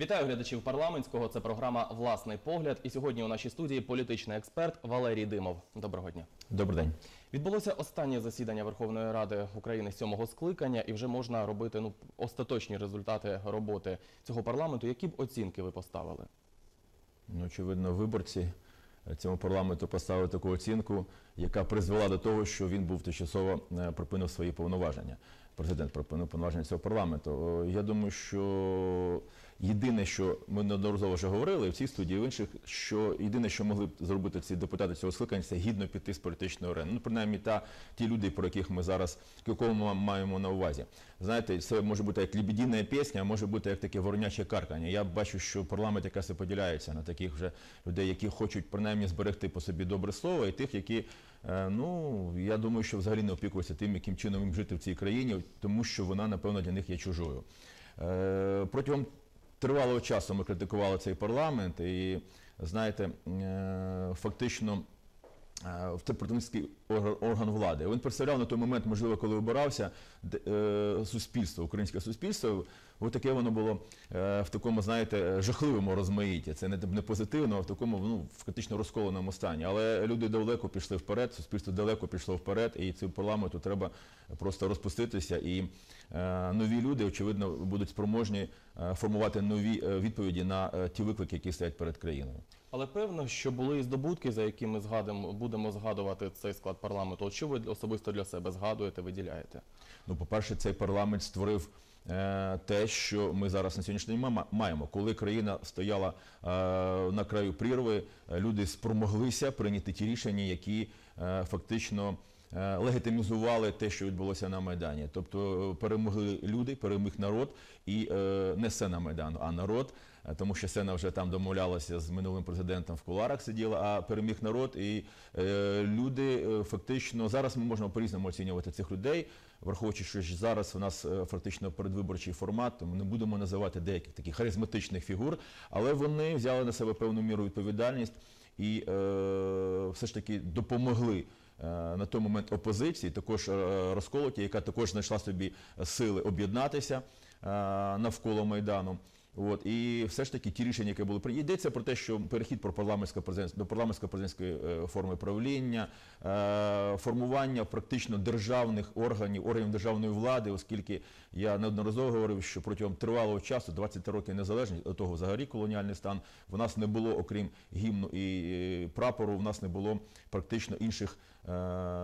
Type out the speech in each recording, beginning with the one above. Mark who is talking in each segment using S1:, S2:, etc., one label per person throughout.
S1: Вітаю глядачів парламентського. Це програма Власний погляд. І сьогодні у нашій студії політичний експерт Валерій Димов. Доброго дня.
S2: Добрий день.
S1: Відбулося останнє засідання Верховної Ради України сьомого скликання, і вже можна робити ну остаточні результати роботи цього парламенту. Які б оцінки ви поставили?
S2: Ну, очевидно, виборці цьому парламенту поставили таку оцінку, яка призвела до того, що він був тимчасово е, припинив свої повноваження. Президент припинив повноваження цього парламенту. Я думаю, що єдине, що ми неодноразово вже говорили в цій студії, в інших, що єдине, що могли б зробити ці депутати цього скликання, це гідно піти з політичної арени. Ну, принаймні, та ті люди, про яких ми зараз кого ми маємо на увазі. Знаєте, це може бути як лебедіна пісня, а може бути як таке вороняче каркання. Я бачу, що парламент якраз і поділяється на таких вже людей, які хочуть принаймні зберегти по собі добре слово, і тих, які е, ну я думаю, що взагалі не опікуються тим, яким чином їм жити в цій країні, тому що вона напевно для них є чужою. Е, Протягом тривалого часу ми критикували цей парламент, і знаєте, е, фактично. Е, Це представницький орган- орган влади. Він представляв на той момент, можливо, коли обирався е, суспільство, українське суспільство. Ось таке воно було е, в такому, знаєте, жахливому розмаїтті. Це не, позитивно, а в такому ну, фактично розколеному стані. Але люди далеко пішли вперед, суспільство далеко пішло вперед, і цьому парламенту треба просто розпуститися. І нові люди, очевидно, будуть спроможні е, формувати нові е, відповіді на е, ті виклики, які стоять перед країною.
S1: Але певно, що були і здобутки, за які ми згадуємо, будемо згадувати цей склад парламенту. От що ви особисто для себе згадуєте, виділяєте?
S2: Ну, по-перше, цей парламент створив е, те, що ми зараз на сьогоднішній день маємо. Коли країна стояла е, на краю прірви, е, люди спромоглися прийняти ті рішення, які е, фактично. Е, Легітимізували те, що відбулося на Майдані. Тобто е, перемогли люди, переміг народ, і е, не сцена Майдану, а народ, тому що сцена вже там домовлялася з минулим президентом в куларах сиділа, а переміг народ і люди фактично зараз ми можемо по-різному оцінювати цих людей, враховуючи, що зараз у нас фактично передвиборчий формат, тому не будемо називати деяких таких харизматичних фігур, але вони взяли на себе певну міру відповідальність і все ж таки допомогли. Е, На той момент опозиції, також е, розколоті, яка також знайшла собі сили об'єднатися е, навколо майдану. От і все ж таки ті рішення, які були прийняті, йдеться про те, що перехід про парламентсько до парламентсько президентської форми правління, формування практично державних органів, органів державної влади, оскільки я неодноразово говорив, що протягом тривалого часу, 20 років незалежності, до того взагалі колоніальний стан, в нас не було, окрім гімну і прапору, в нас не було практично інших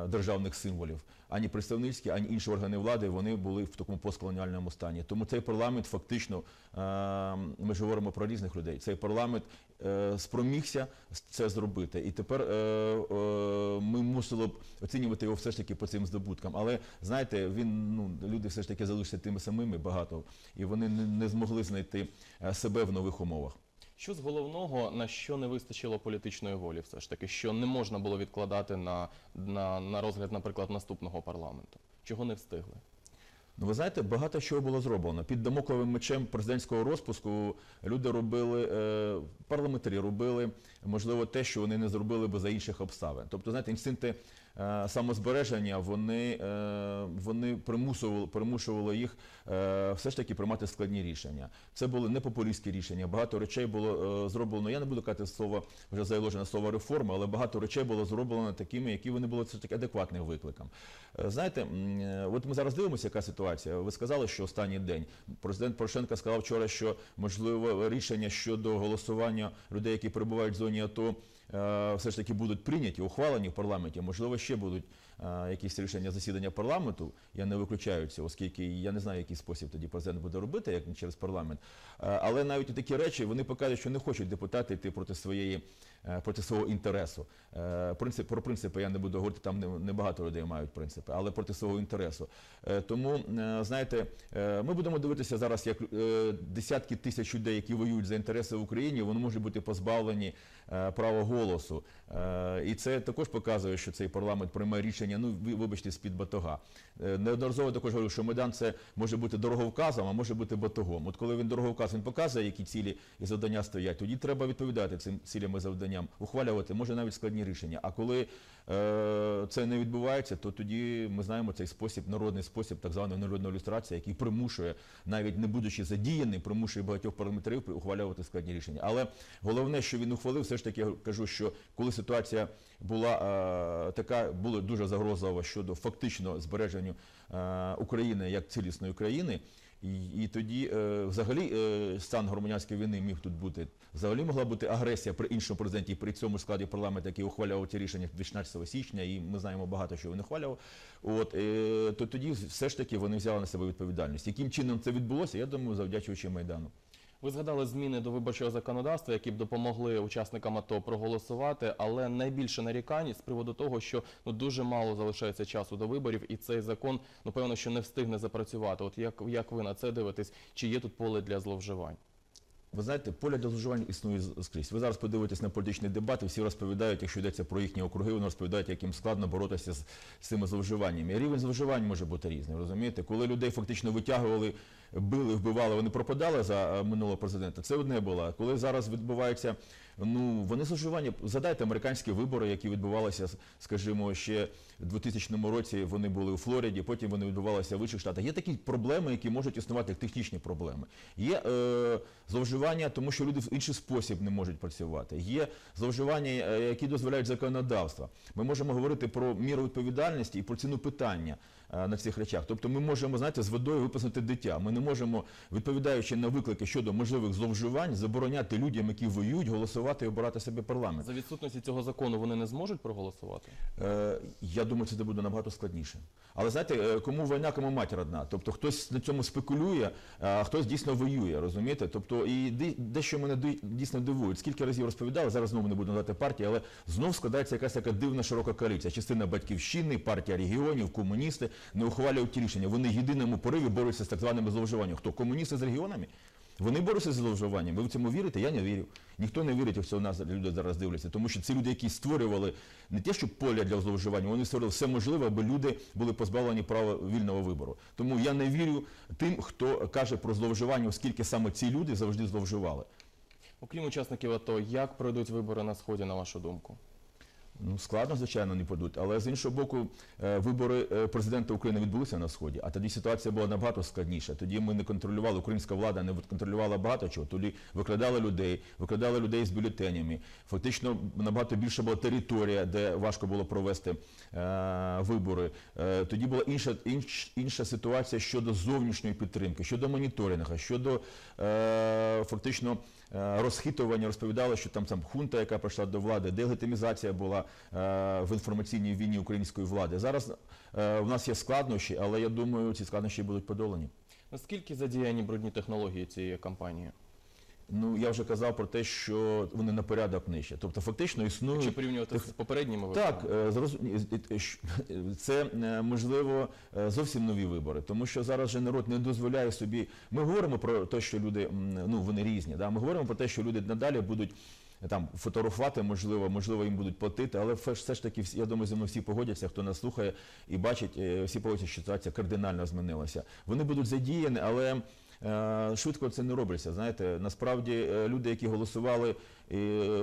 S2: державних символів. Ані представницькі, ані інші органи влади вони були в такому постколоніальному стані. Тому цей парламент фактично, е, ми ж говоримо про різних людей. Цей парламент е, спромігся це зробити. І тепер е, е, ми мусили б оцінювати його все ж таки по цим здобуткам. Але знаєте, він ну люди все ж таки залишаться тими самими багато, і вони не, змогли знайти е, себе в нових умовах.
S1: Що з головного, на що не вистачило політичної волі, все ж таки, що не можна було відкладати на, на, на розгляд, наприклад, наступного парламенту? Чого не встигли?
S2: Ну, ви знаєте, багато чого було зроблено. Під дамокловим мечем президентського розпуску люди робили, е, парламентарі робили, можливо, те, що вони не зробили би за інших обставин. Тобто, знаєте, інстинкти самозбереження, вони, е, вони примусували, примушували їх е, все ж таки приймати складні рішення. Це були не популістські рішення. Багато речей було е, зроблено. Я не буду казати слово вже заложене слово реформа, але багато речей було зроблено такими, які вони були все ж таки адекватним викликам. Е, Знаєте, е, от ми зараз дивимося, яка ситуація. Ви сказали, що останній день президент Порошенко сказав вчора, що можливо рішення щодо голосування людей, які перебувають в зоні АТО, е, все ж таки будуть прийняті, ухвалені в парламенті. Можливо, ще будуть е, якісь рішення засідання парламенту. Я не виключаю цього, оскільки я не знаю, який спосіб тоді президент буде робити, як не через парламент. Е, Але навіть такі речі вони показують, що не хочуть депутати йти проти своєї е, проти свого інтересу. Е, Принцип про принципи я не буду говорити, там не- небагато людей мають принципи, але проти свого інтересу. Е, Тому е, знаєте, е, ми будемо дивитися зараз, як е, десятки тисяч людей, які воюють за інтереси в Україні, вони можуть бути позбавлені е, права голосу. Е, І це також показує, що цей парламент приймає рішення, ну вибачте, з-під батога. Е, Неодноразово також говорю, що Майдан це може бути дороговказом, а може бути батогом. От коли він дороговказ, він показує, які цілі і завдання стоять, тоді треба відповідати цим цілям і завданням, ухвалювати, може навіть складні рішення. А коли е, це не відбувається, то тоді ми знаємо цей спосіб, народний спосіб, так званої народної ілюстрації, який примушує, навіть не будучи задіяний, примушує багатьох парламентарів ухвалювати складні рішення. Але головне, що він ухвалив, все ж таки я кажу, що коли ситуація була е, така, була дуже загрозлива щодо фактично збереження е, України як цілісної країни. І, і тоді е, взагалі е, стан громадянської війни міг тут бути. Взагалі могла бути агресія при іншому президенті, при цьому складі парламенту, який ухвалював ці рішення 16 січня, і ми знаємо багато, що він ухвалював. От е, то тоді все ж таки вони взяли на себе відповідальність. Яким чином це відбулося? Я думаю, завдячуючи майдану.
S1: Ви згадали зміни до виборчого законодавства, які б допомогли учасникам АТО проголосувати, але найбільше нарікань з приводу того, що ну дуже мало залишається часу до виборів, і цей закон ну певно, що не встигне запрацювати. От як, як ви на це дивитесь? Чи є тут поле для зловживань?
S2: Ви знаєте, поля для зловживань існує скрізь. Ви зараз подивитесь на політичні дебати, всі розповідають, якщо йдеться про їхні округи, вони розповідають, як їм складно боротися з, з цими зловживаннями. І рівень зловживань може бути різним, розумієте? Коли людей фактично витягували, били, вбивали, вони пропадали за е, минулого президента. Це одне було. Коли зараз відбувається, ну вони зловживання. Згадайте американські вибори, які відбувалися, скажімо, ще в 2000 році. Вони були у Флориді, потім вони відбувалися в інших штатах. Є такі проблеми, які можуть існувати як технічні проблеми. Є е, зловживання, тому що люди в інший спосіб не можуть працювати. Є зловживання, е, які дозволяють законодавства. Ми можемо говорити про міру відповідальності і про ціну питання на цих речах. Тобто ми можемо, знаєте, з водою виписати дитя. Ми не можемо, відповідаючи на виклики щодо можливих зловживань, забороняти людям, які воюють, голосувати і обирати себе парламент.
S1: За відсутності цього закону вони не зможуть проголосувати?
S2: Е, Я думаю, це буде набагато складніше. Але знаєте, е, кому війна, кому матір одна. Тобто хтось на цьому спекулює, а хтось дійсно воює, розумієте? Тобто і дещо мене дійсно дивує. Скільки разів розповідали, зараз знову не буду називати партії, але знов складається якась така дивна широка коаліція. Частина батьківщини, партія регіонів, комуністи не ухвалюють ті рішення. Вони в єдиному пориві борються з так званими зловживаннями. Хто комуністи з регіонами? Вони борються з зловживанням. Ви в цьому вірите? Я не вірю. Ніхто не вірить, якщо у нас люди зараз дивляться. Тому що ці люди, які створювали не те, що поля для зловживання, вони створили все можливе, аби люди були позбавлені права вільного вибору. Тому я не вірю тим, хто каже про зловживання, оскільки саме ці люди завжди зловживали.
S1: Окрім учасників АТО, як пройдуть вибори на сході, на вашу думку?
S2: Ну, складно, звичайно, не подуть. Але з іншого боку, е, вибори е, президента України відбулися на сході, а тоді ситуація була набагато складніша. Тоді ми не контролювали, українська влада не контролювала багато чого. Тоді викрадали людей, викрадали людей з бюлетенями. Фактично набагато більша була територія, де важко було провести е, вибори. Е, тоді була інша, інш, інша ситуація щодо зовнішньої підтримки, щодо моніторингу, щодо е, фактично розхитування. Розповідали, що там, там хунта, яка прийшла до влади, делегітимізація була е, в інформаційній війні української влади. Зараз е, в нас є складнощі, але я думаю, ці складнощі будуть подолані.
S1: Наскільки задіяні брудні технології цієї кампанії?
S2: Ну я вже казав про те, що вони на порядок нижче. Тобто, фактично існують
S1: Чи порівнювати з попередніми виборами?
S2: Так, е, зроз- це е, можливо е, зовсім нові вибори, тому що зараз же народ не дозволяє собі. Ми говоримо про те, що люди ну вони різні. Да? Ми говоримо про те, що люди надалі будуть. Там фотографувати, можливо, можливо, їм будуть платити, але все ж- таки, я думаю, зі мною всі погодяться, хто нас слухає і бачить, всі погодяться, що ситуація кардинально змінилася. Вони будуть задіяні, але швидко це не робиться. Знаєте, насправді е, люди, які голосували е,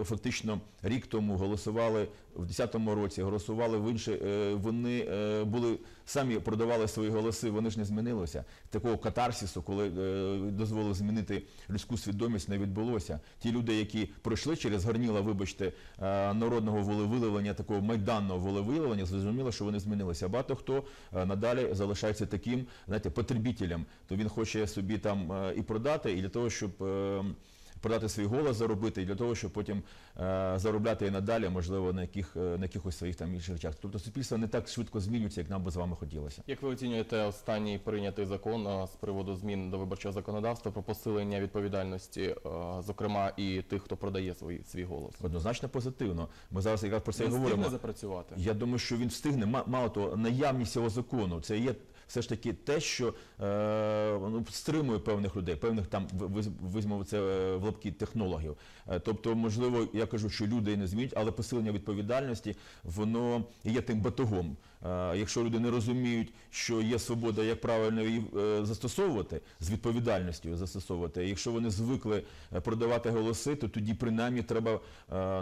S2: фактично рік тому, голосували в 2010 році, голосували в інші, е, вони е, були самі продавали свої голоси, вони ж не змінилися. Такого катарсису, коли е, дозволили змінити людську свідомість, не відбулося. Ті люди, які пройшли через горніла, вибачте, е, народного волевиявлення, такого майданного волевиявлення, зрозуміло, що вони змінилися. Багато хто е, надалі залишається таким, знаєте, потребітелем. То він хоче собі там е, і продати, і для того, щоб. Е, Продати свій голос заробити і для того, щоб потім е, заробляти і надалі, можливо, на яких е, на якихось своїх там інших речах. Тобто суспільство не так швидко змінюється, як нам би з вами хотілося.
S1: Як ви оцінюєте останній прийнятий закон а, з приводу змін до виборчого законодавства про посилення відповідальності, а, зокрема і тих, хто продає свій, свій голос?
S2: Однозначно позитивно. Ми зараз якраз про це і
S1: Він
S2: говоримо.
S1: встигне запрацювати?
S2: Я думаю, що він встигне. Ма- Мало того, наявність цього закону це є все ж таки те, що е, ну, стримує певних людей, певних там візьмемо це е, в лапки технологів. Е, Тобто, можливо, я кажу, що люди не змінюють, але посилення відповідальності воно є тим батогом. Якщо люди не розуміють, що є свобода, як правильно її застосовувати, з відповідальністю застосовувати. Якщо вони звикли продавати голоси, то тоді принаймні треба,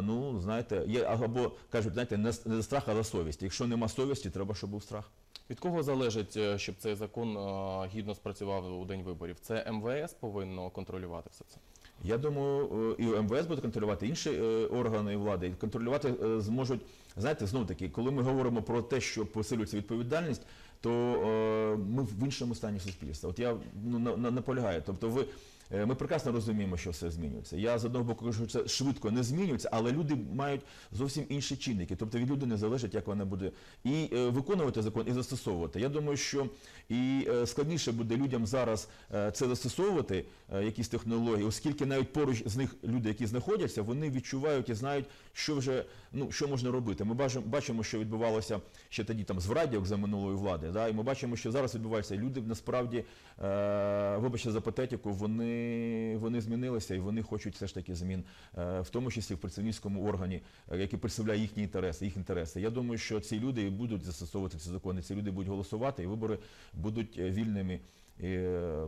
S2: ну знаєте, є або кажуть, знаєте, не за страх, а за совість. Якщо нема совісті, треба, щоб був страх.
S1: Від кого залежить, е, щоб цей закон е, гідно спрацював у день виборів? Це МВС повинно контролювати все це.
S2: Я думаю, е, і МВС буде контролювати інші органи влади, і контролювати зможуть. Знаєте, знов таки, коли ми говоримо про те, що посилюється відповідальність, то ми в іншому стані суспільства. От я ну, на- на- наполягаю. Тобто, ви ми прекрасно розуміємо, що все змінюється. Я з одного боку кажу, що це швидко не змінюється, але люди мають зовсім інші чинники. Тобто від людини залежить, як вона буде і е, виконувати закон, і застосовувати. Я думаю, що і е, складніше буде людям зараз е, це застосовувати, е, якісь технології, оскільки навіть поруч з них люди, які знаходяться, вони відчувають і знають, що вже ну що можна робити. Ми бачимо, що відбувалося ще тоді там з Врадіок за минулої влади. Да? І ми бачимо, що зараз відбувається. Люди насправді, е, вибачте за патетику, вони, вони змінилися і вони хочуть все ж таки змін, е, в тому числі в представницькому органі, е, який представляє їхні інтереси, їх інтереси. Я думаю, що ці люди і будуть застосовувати ці закони, ці люди будуть голосувати, і вибори будуть е, вільними. І,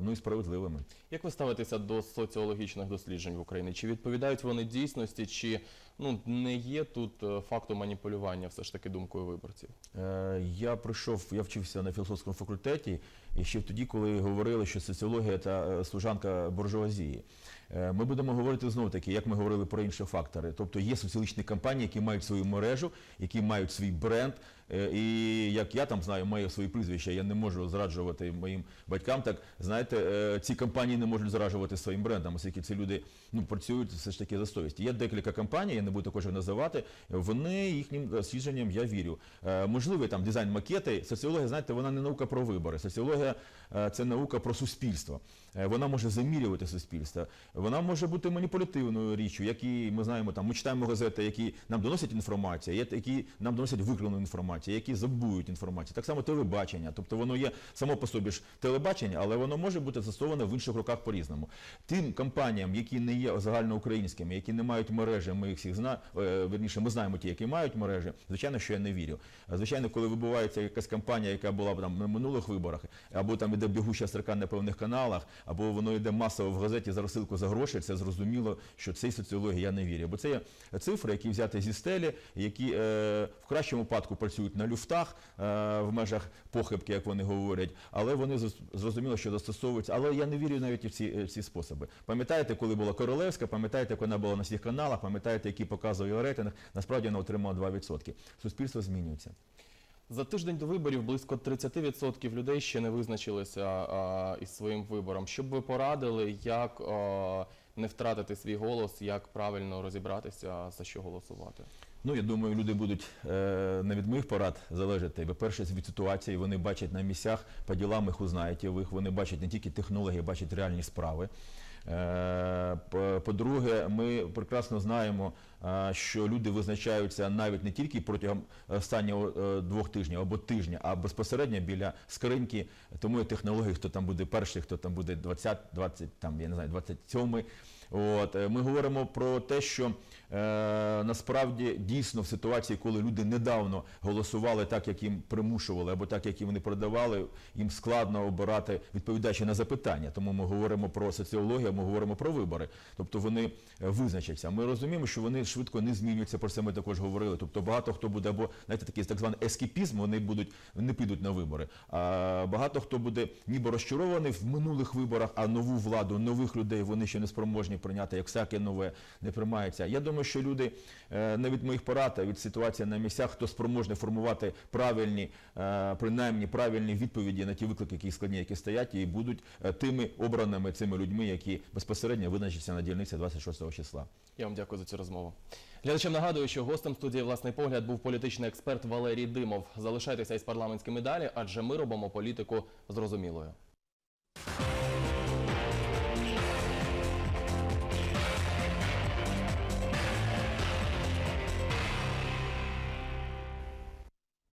S2: ну і справедливими.
S1: Як ви ставитеся до соціологічних досліджень в Україні? Чи відповідають вони дійсності, чи ну не є тут факту маніпулювання все ж таки думкою виборців?
S2: Е, Я прийшов, я вчився на філософському факультеті, і ще тоді, коли говорили, що соціологія та служанка буржуазії. Е, Ми будемо говорити знову таки, як ми говорили про інші фактори. Тобто є соціологічні компанії, які мають свою мережу, які мають свій бренд. Е, І як я там знаю, маю свої прізвища, я не можу зраджувати моїм батькам. Так знаєте, е, ці компанії не можуть зраджувати своїм брендом, оскільки ці люди ну працюють все ж таки за совість. Є декілька компаній, я не буду також називати. Вони їхнім дослідженням я вірю. Е, Можливо, там дизайн макети. Соціологія, знаєте, вона не наука про вибори. Соціологія е, це наука про суспільство. Е, Вона може замірювати суспільство. Вона може бути маніпулятивною річчю, які ми знаємо, там ми читаємо газети, які нам доносять інформацію, які нам доносять викривлену інформацію, які забують інформацію. Так само телебачення. Тобто воно є само по собі ж телебачення, але воно може бути застосоване в інших руках по-різному. Тим компаніям, які не є загальноукраїнськими, які не мають мережі, ми їх всіх знаємо, верніше, ми знаємо ті, які мають мережі. Звичайно, що я не вірю. Звичайно, коли вибувається якась компанія, яка була там на минулих виборах, або там іде бігуща строка на певних каналах, або воно йде масово в газеті за розсилку за гроші, це зрозуміло, що цій соціології я не вірю. Бо це є цифри, які взяті зі стелі, які е, в кращому випадку працюють на люфтах е, в межах похибки, як вони говорять, але вони зрозуміло, що застосовуються. Але я не вірю навіть в ці, е, в ці способи. Пам'ятаєте, коли була Королевська, пам'ятаєте, як вона була на всіх каналах, пам'ятаєте, який показував рейтинг, насправді вона отримала 2%. Суспільство змінюється.
S1: За тиждень до виборів близько 30% людей ще не визначилися а, із своїм вибором. Що б ви порадили, як а, не втратити свій голос, як правильно розібратися, за що голосувати?
S2: Ну, я думаю, люди будуть е, не від моїх порад залежати. По-перше, від ситуації вони бачать на місцях, по ділам їх узнаєте, їх- вони бачать не тільки технології, бачать реальні справи. Е, по- По-друге, ми прекрасно знаємо, е, що люди визначаються навіть не тільки протягом останнього е, двох тижнів або тижня, а безпосередньо біля скриньки. Тому є технології, хто там буде перший, хто там буде 20, 20 там, я не знаю, 27 От ми говоримо про те, що насправді дійсно в ситуації, коли люди недавно голосували так, як їм примушували, або так, як їм вони продавали, їм складно обирати відповідаючи на запитання. Тому ми говоримо про соціологію, ми говоримо про вибори. Тобто вони е, визначаться. Ми розуміємо, що вони швидко не змінюються. Про це ми також говорили. Тобто багато хто буде або знаєте, такий так званий ескіпізм, вони будуть не підуть на вибори. А багато хто буде ніби розчарований в минулих виборах, а нову владу, нових людей вони ще не спроможні прийняти, як всяке нове не приймається. Я думаю, що люди е, не від моїх порад, а від ситуації на місцях, хто спроможний формувати правильні, е, принаймні правильні відповіді на ті виклики, які складні, які стоять, і будуть е, тими обраними цими людьми, які безпосередньо визначаться на дільниці 26 числа.
S1: Я вам дякую за цю розмову. Глядачам нагадую, що гостем студії власний погляд був політичний експерт Валерій Димов. Залишайтеся із парламентськими далі, адже ми робимо політику зрозумілою.